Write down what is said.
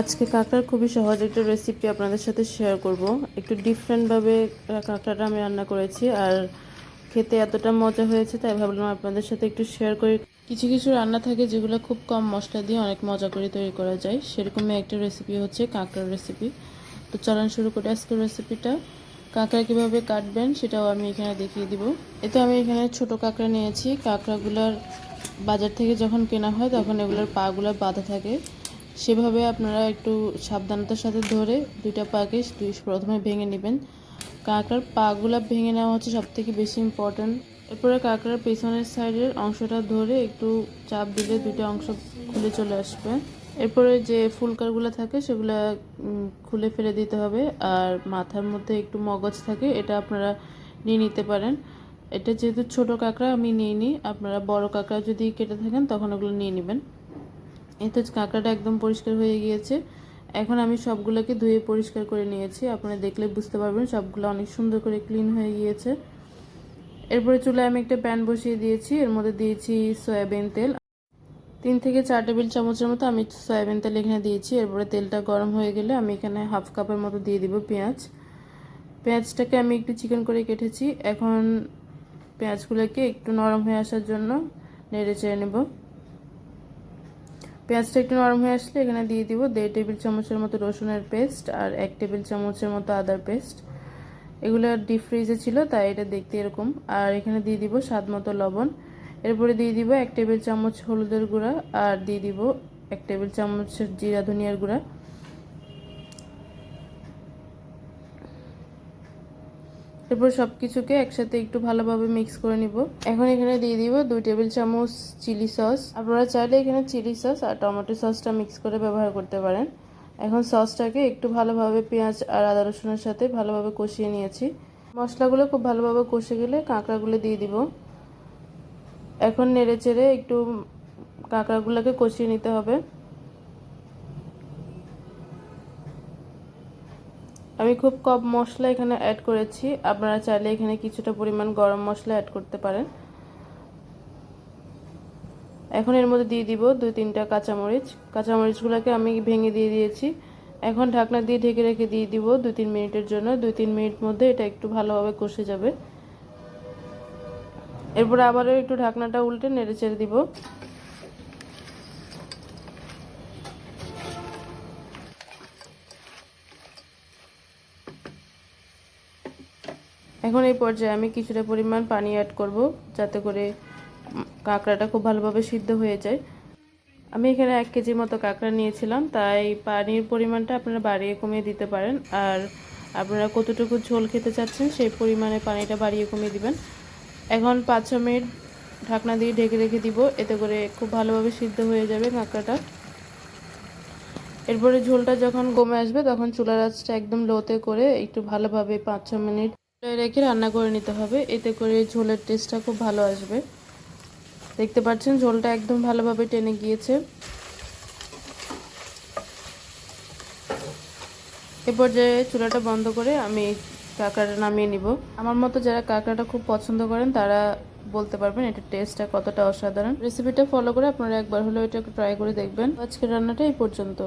আজকে কাঁকড়ার খুবই সহজ একটা রেসিপি আপনাদের সাথে শেয়ার করব। একটু ডিফারেন্টভাবে কাঁকড়াটা আমি রান্না করেছি আর খেতে এতটা মজা হয়েছে, তাই ভাবলাম আপনাদের সাথে একটু শেয়ার করি। কিছু কিছু রান্না থাকে যেগুলো খুব কম মশলা দিয়ে অনেক মজা করে তৈরি করা যায়। সেরকমই একটা রেসিপি হচ্ছে কাঁকড়ার রেসিপি তো চলন শুরু করে আজকের রেসিপিটা কাঁকড়া কীভাবে কাটবেন সেটাও আমি এখানে দেখিয়ে দিব। এতে আমি এখানে ছোট কাঁকড়া নিয়েছি। কাঁকড়াগুলোর বাজার থেকে যখন কেনা হয় তখন এগুলোর পাগুলো বাঁধা থাকে। সেভাবে আপনারা একটু সাবধানতার সাথে ধরে দুইটা পাকে দুই প্রথমে ভেঙে নেবেন। কাঁকড়ার পাগুলা ভেঙে নেওয়া হচ্ছে সব থেকে বেশি ইম্পর্ট্যান্ট এরপরে কাঁকড়ার পেছনের সাইডের অংশটা ধরে একটু চাপ দিলে দুইটা অংশ খুলে চলে আসবে। এরপরে যে ফুলকারগুলো থাকে সেগুলো খুলে ফেলে দিতে হবে। আর মাথার মধ্যে একটু মগজ থাকে, এটা আপনারা নিয়ে নিতে পারেন। এটা যেহেতু ছোট কাঁকড়া, আমি নিয়ে নিই আপনারা বড় কাঁকড়া যদি কেটে থাকেন, তখন ওগুলো নিয়ে নেবেন। এই তো কাঁকড়াটা একদম পরিষ্কার হয়ে গিয়েছে। এখন আমি সবগুলোকে ধুয়ে পরিষ্কার করে নিয়েছি। আপনারা দেখলে বুঝতে পারবেন সবগুলো অনেক সুন্দর করে ক্লিন হয়ে গিয়েছে। এরপরে চুলায় আমি একটা প্যান বসিয়ে দিয়েছি। এর মধ্যে দিয়েছি সয়াবিন তেল। তিন থেকে চার টেবিল চামচের মতো আমি সয়াবিন তেল এখানে দিয়েছি। এরপরে তেলটা গরম হয়ে গেলে আমি এখানে হাফ কাপের মতো দিয়ে দিব পেঁয়াজ। পেঁয়াজটাকে আমি একটু চিকেন করে কেটেছি। এখন পেঁয়াজগুলোকে একটু নরম হয়ে আসার জন্য নেড়ে চেড়ে নেব। পেঁয়াজটা একটু নরম হয়ে আসলে এখানে দিয়ে দিব দেড় টেবিল চামচের মতো রসুনের পেস্ট আর এক টেবিল চামচের মতো আদার পেস্ট। এগুলো ডিপ ফ্রিজে ছিল, তাই এটা দেখতে এরকম। আর এখানে দিয়ে দিব স্বাদ মতো লবণ। এরপরে দিয়ে দিব এক টেবিল চামচ হলুদের গুঁড়া আর দিয়ে দিব এক টেবিল চামচ জিরা ধনিয়ার গুঁড়া। এরপর সব কিছুকে একসাথে একটু ভালোভাবে মিক্স করে নিব। এখন এখানে দিয়ে দিব দুই টেবিল চামচ চিলি সস। আপনারা চাইলে এখানে চিলি সস আর টমেটো সসটা মিক্স করে ব্যবহার করতে পারেন। এখন সসটাকে একটু ভালোভাবে পেঁয়াজ আর আদা রসুনের সাথে ভালোভাবে কষিয়ে নিয়েছি। মশলাগুলো খুব ভালোভাবে কষে গেলে কাঁকড়াগুলো দিয়ে দিব। এখন নেড়ে চেড়ে একটু কাঁকড়াগুলোকে কষিয়ে নিতে হবে। আমি খুব কম মশলা এখানে অ্যাড করেছি। আপনারা চাইলে এখানে কিছুটা পরিমাণ গরম মশলা অ্যাড করতে পারেন। এখন এর মধ্যে দিয়ে দিব দুই তিনটা কাঁচামরিচ। কাঁচামরিচগুলোকে আমি ভেঙে দিয়ে দিয়েছি। এখন ঢাকনা দিয়ে ঢেকে রেখে দিয়ে দিব দুই তিন মিনিটের জন্য। দুই তিন মিনিট মধ্যে এটা একটু ভালোভাবে কষে যাবে। এরপরে আবারও একটু ঢাকনাটা উল্টে নেড়ে চেড়ে দিব। এখন এই পর্যায়ে আমি কিছুটা পরিমাণ পানি অ্যাড করব, যাতে করে কাঁকড়াটা খুব ভালোভাবে সিদ্ধ হয়ে যায়। আমি এখানে এক কেজি মতো কাঁকড়া নিয়েছিলাম, তাই পানির পরিমাণটা আপনারা বাড়িয়ে কমিয়ে দিতে পারেন। আর আপনারা কতটুকু ঝোল খেতে চাচ্ছেন, সেই পরিমাণে পানিটা বাড়িয়ে কমিয়ে দিবেন। এখন পাঁচ ছ মিনিট ঢাকনা দিয়ে ঢেকে রেখে দিব, এতে করে খুব ভালোভাবে সিদ্ধ হয়ে যাবে কাঁকড়াটা। এরপরে ঝোলটা যখন কমে আসবে, তখন চুলার আঁচটা একদম লোতে করে একটু ভালোভাবে পাঁচ ছ মিনিট রেখে রান্না করে নিতে হবে। এতে করে ঝোলের টেস্টটা খুব ভালো আসবে। দেখতে পাচ্ছেন ঝোলটা একদম ভালোভাবে টেনে গিয়েছে। এরপর যে চুলাটা বন্ধ করে আমি কাঁকড়াটা নামিয়ে নিব। আমার মতো যারা কাঁকড়াটা খুব পছন্দ করেন, তারা বলতে পারবেন এটা টেস্টটা কতটা অসাধারণ। রেসিপিটা ফলো করে আপনারা একবার হলেও এটা ট্রাই করে দেখবেন। আজকের রান্নাটা এই পর্যন্ত।